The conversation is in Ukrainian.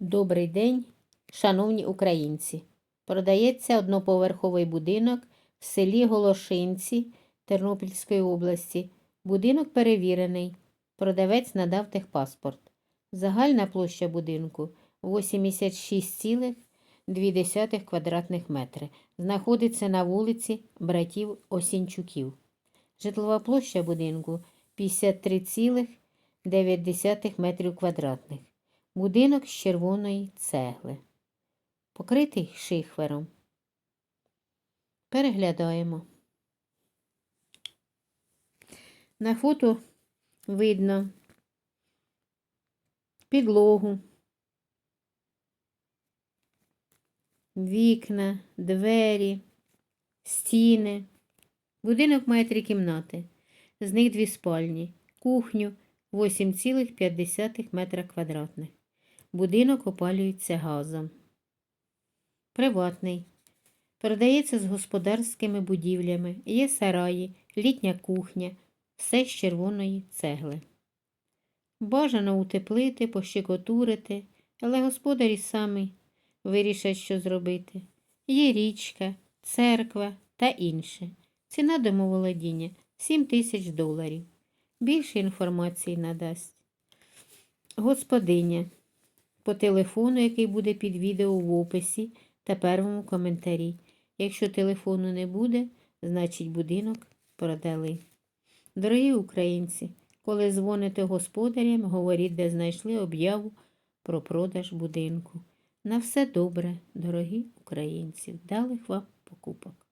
Добрий день, шановні українці. Продається одноповерховий будинок в селі Голошинці Тернопільської області. Будинок перевірений. Продавець надав техпаспорт. Загальна площа будинку 86,2 квадратних метри. Знаходиться на вулиці братів Осінчуків. Житлова площа будинку 53,9 метрів квадратних. Будинок з червоної цегли. Покритий шихвером. Переглядаємо. На фото видно підлогу, вікна, двері, стіни. Будинок має три кімнати. З них дві спальні, кухню 8,5 метра квадратних. Будинок опалюється газом. Приватний. Продається з господарськими будівлями. Є сараї, літня кухня, все з червоної цегли. Бажано утеплити, пощекотурити, але господарі самі вирішать, що зробити. Є річка, церква та інше. Ціна домоволодіння 7 тисяч доларів. Більше інформації надасть. Господиня по телефону, який буде під відео в описі та первому коментарі. Якщо телефону не буде, значить будинок продали. Дорогі українці, коли дзвоните господарям, говоріть, де знайшли об'яву про продаж будинку. На все добре, дорогі українці, вдалих вам покупок.